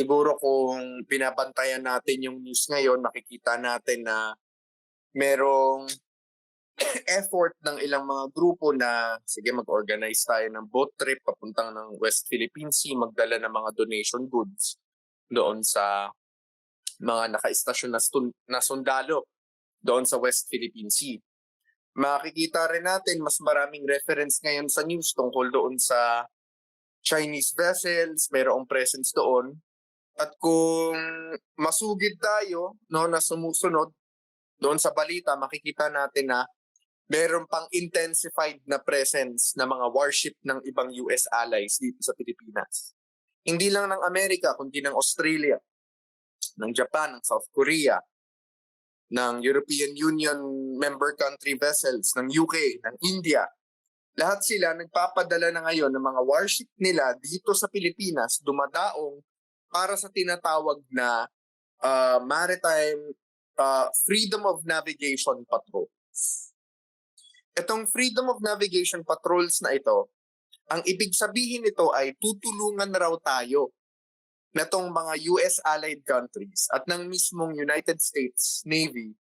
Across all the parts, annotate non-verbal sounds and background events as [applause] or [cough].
siguro kung pinabantayan natin yung news ngayon, makikita natin na merong [clears throat] effort ng ilang mga grupo na sige mag-organize tayo ng boat trip papuntang ng West Philippine Sea, magdala ng mga donation goods doon sa mga naka-istasyon na, stun- na sundalo doon sa West Philippine Sea. Makikita rin natin mas maraming reference ngayon sa news tungkol doon sa Chinese vessels, mayroong presence doon. At kung masugid tayo no, na sumusunod doon sa balita, makikita natin na meron pang intensified na presence ng mga warship ng ibang US allies dito sa Pilipinas. Hindi lang ng Amerika, kundi ng Australia, ng Japan, ng South Korea, ng European Union member country vessels, ng UK, ng India. Lahat sila nagpapadala na ngayon ng mga warship nila dito sa Pilipinas, dumadaong para sa tinatawag na uh, maritime uh, freedom of navigation patrols. Itong freedom of navigation patrols na ito, ang ibig sabihin nito ay tutulungan raw tayo na tong mga US allied countries at ng mismong United States Navy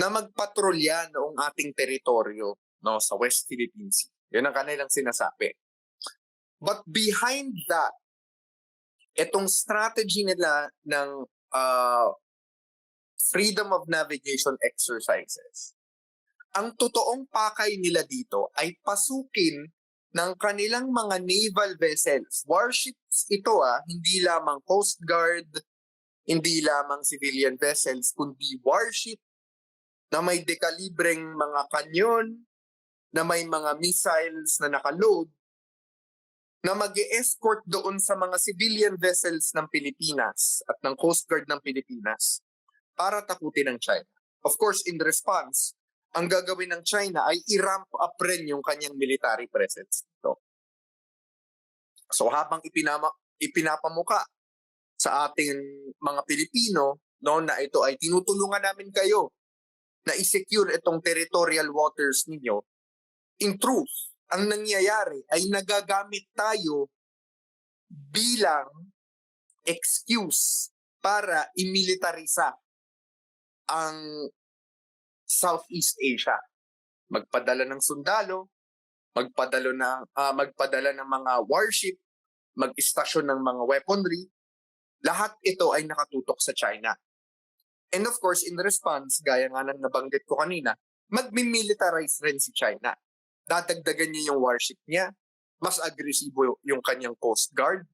na magpatrolya noong ating teritoryo no sa West Philippine Sea. Yan ang kanilang sinasabi. But behind that, itong strategy nila ng uh, freedom of navigation exercises, ang totoong pakay nila dito ay pasukin ng kanilang mga naval vessels. Warships ito ah, hindi lamang Coast Guard, hindi lamang civilian vessels, kundi warship na may dekalibreng mga kanyon, na may mga missiles na nakaload, na mag escort doon sa mga civilian vessels ng Pilipinas at ng Coast Guard ng Pilipinas para takutin ng China. Of course, in response, ang gagawin ng China ay i-ramp up rin yung kanyang military presence dito. So habang ipinama, ipinapamuka sa ating mga Pilipino no, na ito ay tinutulungan namin kayo na i-secure itong territorial waters ninyo, in truth, ang nangyayari ay nagagamit tayo bilang excuse para imilitarisa ang Southeast Asia. Magpadala ng sundalo, magpadala ng uh, magpadala ng mga warship, mag-istasyon ng mga weaponry. Lahat ito ay nakatutok sa China. And of course, in response, gaya nga ng nabanggit ko kanina, magmi-militarize rin si China. Dadagdagan niya yung warship niya, mas agresibo yung kanyang Coast Guard,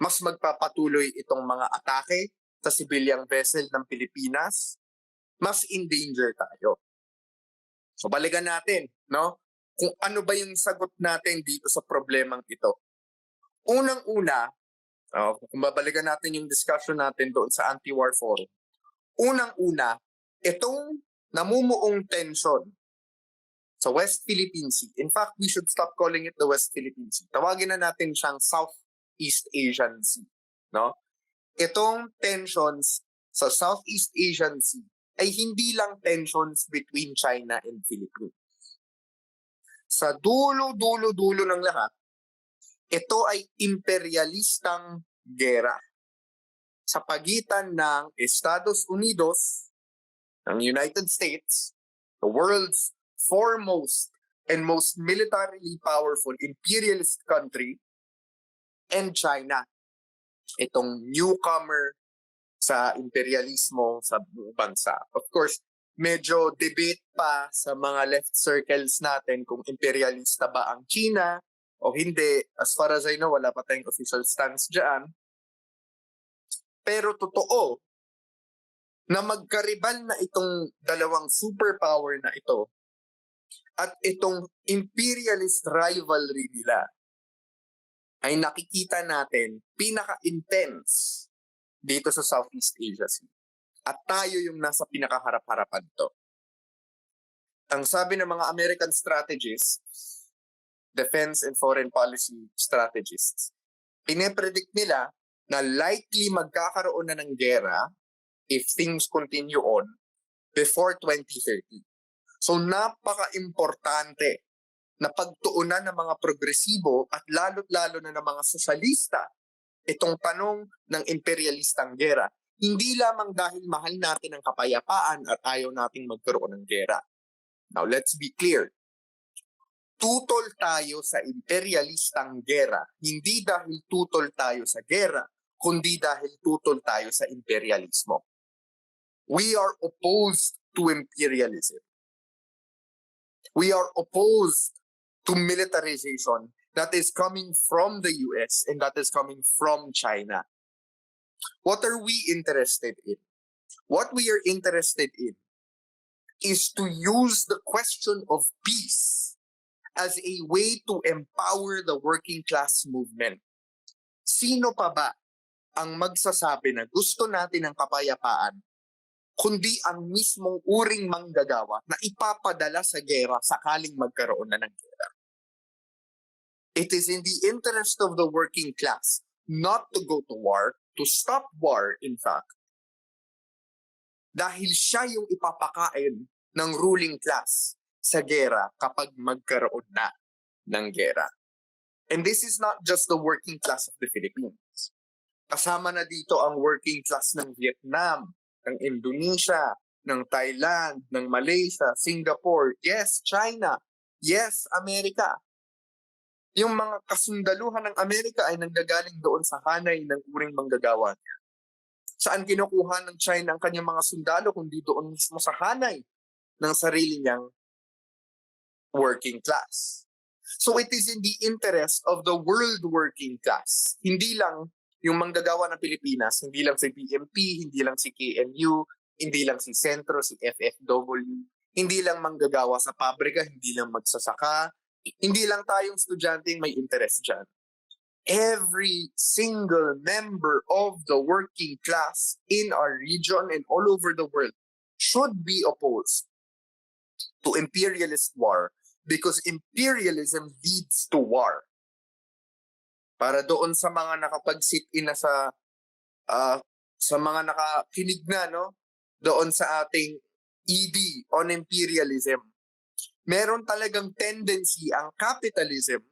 mas magpapatuloy itong mga atake sa sibilyang vessel ng Pilipinas, mas in danger tayo. So balikan natin, no? Kung ano ba yung sagot natin dito sa problemang ito. Unang-una, uh, kung babalikan natin yung discussion natin doon sa anti-war forum, unang-una, itong namumuong tension sa West Philippine Sea. In fact, we should stop calling it the West Philippine Sea. Tawagin na natin siyang Southeast Asian Sea. No? Itong tensions sa Southeast Asian Sea ay hindi lang tensions between China and Philippines. Sa dulo-dulo-dulo ng lahat, ito ay imperialistang gera sa pagitan ng Estados Unidos, ng United States, the world's foremost and most militarily powerful imperialist country, and China, itong newcomer sa imperialismo sa bansa. Of course, medyo debate pa sa mga left circles natin kung imperialista ba ang China o hindi. As far as I know, wala pa tayong official stance dyan. Pero totoo na magkaribal na itong dalawang superpower na ito at itong imperialist rivalry nila ay nakikita natin pinaka-intense dito sa Southeast Asia Sea. At tayo yung nasa pinakaharap-harapan to. Ang sabi ng mga American strategists, defense and foreign policy strategists, pinepredict nila na likely magkakaroon na ng gera if things continue on before 2030. So napaka-importante na pagtuunan ng mga progresibo at lalo't-lalo na ng mga sosyalista itong tanong ng imperialistang gera. Hindi lamang dahil mahal natin ang kapayapaan at ayaw nating magkaroon ng gera. Now, let's be clear. Tutol tayo sa imperialistang gera, hindi dahil tutol tayo sa gera, kundi dahil tutol tayo sa imperialismo. We are opposed to imperialism. We are opposed to militarization that is coming from the US and that is coming from China. What are we interested in? What we are interested in is to use the question of peace as a way to empower the working class movement. Sino pa ba ang magsasabi na gusto natin ng kapayapaan kundi ang mismong uring manggagawa na ipapadala sa gera sakaling magkaroon na ng gera. It is in the interest of the working class not to go to war, to stop war in fact, dahil siya yung ipapakain ng ruling class sa gera kapag magkaroon na ng gera. And this is not just the working class of the Philippines. Kasama na dito ang working class ng Vietnam, ng Indonesia, ng Thailand, ng Malaysia, Singapore, yes, China, yes, Amerika. Yung mga kasundaluhan ng Amerika ay nanggagaling doon sa hanay ng uring manggagawa niya. Saan kinukuha ng China ang kanyang mga sundalo kundi doon mismo sa hanay ng sarili niyang working class. So it is in the interest of the world working class. Hindi lang yung manggagawa ng Pilipinas, hindi lang si PMP, hindi lang si KMU, hindi lang si Sentro, si FFW, hindi lang manggagawa sa pabrika, hindi lang magsasaka, hindi lang tayong estudyante may interest dyan. Every single member of the working class in our region and all over the world should be opposed to imperialist war because imperialism leads to war para doon sa mga nakapag-sit-in na sa ah, sa mga nakakinig na no? Doon sa ating ED on imperialism meron talagang tendency ang capitalism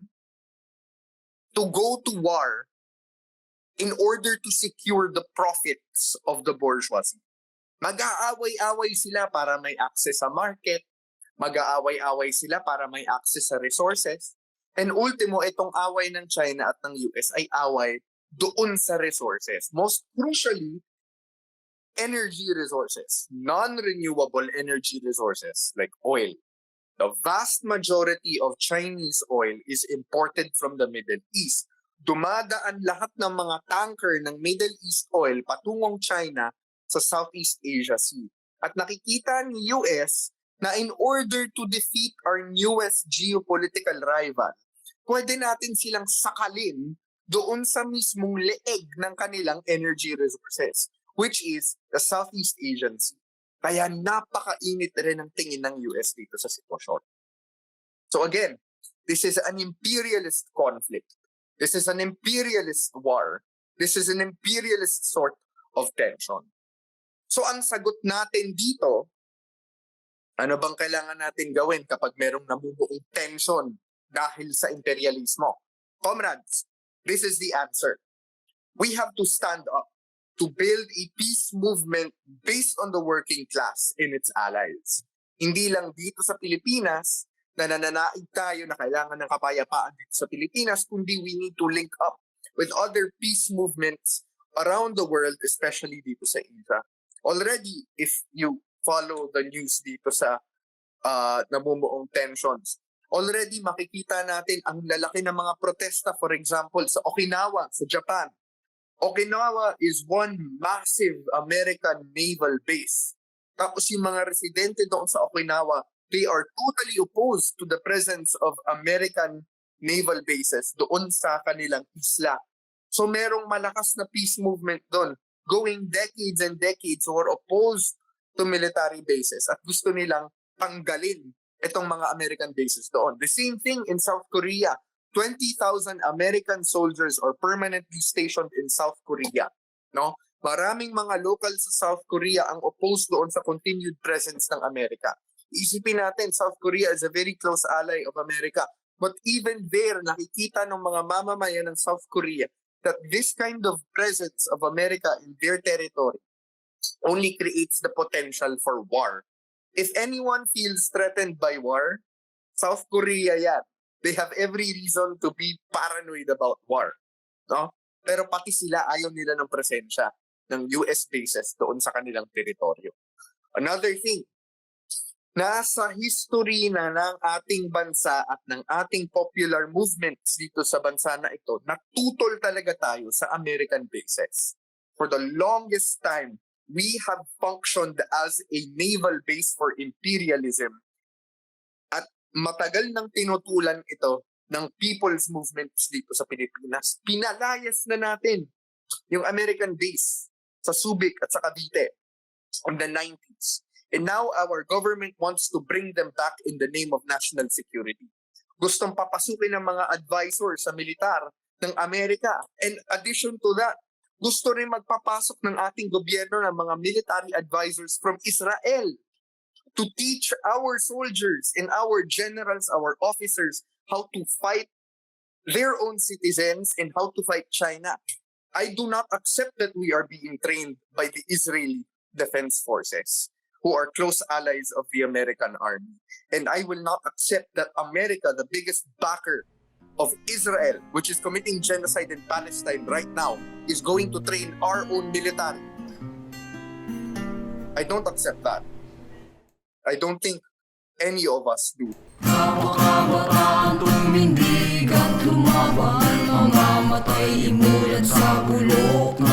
to go to war in order to secure the profits of the bourgeoisie. Mag-aaway-away sila para may access sa market, mag-aaway-away sila para may access sa resources, And ultimo, itong away ng China at ng US ay away doon sa resources. Most crucially, energy resources, non-renewable energy resources like oil. The vast majority of Chinese oil is imported from the Middle East. Dumadaan lahat ng mga tanker ng Middle East oil patungong China sa Southeast Asia Sea. At nakikita ni US na in order to defeat our newest geopolitical rival, pwede natin silang sakalin doon sa mismong leeg ng kanilang energy resources, which is the Southeast Asian Sea. Kaya napakainit rin ang tingin ng US dito sa sitwasyon. So again, this is an imperialist conflict. This is an imperialist war. This is an imperialist sort of tension. So ang sagot natin dito, ano bang kailangan natin gawin kapag merong namumuong tension dahil sa imperialismo. Comrades, this is the answer. We have to stand up to build a peace movement based on the working class and its allies. Hindi lang dito sa Pilipinas na nananaig tayo na kailangan ng kapayapaan dito sa Pilipinas, kundi we need to link up with other peace movements around the world, especially dito sa Asia. Already, if you follow the news dito sa uh, namumuong tensions, already makikita natin ang lalaki ng mga protesta, for example, sa Okinawa, sa Japan. Okinawa is one massive American naval base. Tapos yung mga residente doon sa Okinawa, they are totally opposed to the presence of American naval bases doon sa kanilang isla. So merong malakas na peace movement doon, going decades and decades who are opposed to military bases at gusto nilang tanggalin itong mga American bases doon. The same thing in South Korea. 20,000 American soldiers are permanently stationed in South Korea. No? Maraming mga local sa South Korea ang opposed doon sa continued presence ng Amerika. Isipin natin, South Korea is a very close ally of America. But even there, nakikita ng mga mamamayan ng South Korea that this kind of presence of America in their territory only creates the potential for war. If anyone feels threatened by war, South Korea yan. They have every reason to be paranoid about war. No? Pero pati sila ayaw nila ng presensya ng US bases doon sa kanilang teritoryo. Another thing, nasa history na ng ating bansa at ng ating popular movements dito sa bansa na ito, natutol talaga tayo sa American bases. For the longest time, we have functioned as a naval base for imperialism. At matagal nang tinutulan ito ng people's movements dito sa Pilipinas. Pinalayas na natin yung American base sa Subic at sa Cavite in the 90s. And now our government wants to bring them back in the name of national security. Gustong papasukin ng mga advisors sa militar ng Amerika. And addition to that, gusto rin magpapasok ng ating gobyerno ng mga military advisors from Israel to teach our soldiers and our generals, our officers, how to fight their own citizens and how to fight China. I do not accept that we are being trained by the Israeli Defense Forces, who are close allies of the American army. And I will not accept that America, the biggest backer of Israel, which is committing genocide in Palestine right now, is going to train our own military. I don't accept that. I don't think any of us do. Tumindig at lumaban Mga matay imulat sa bulok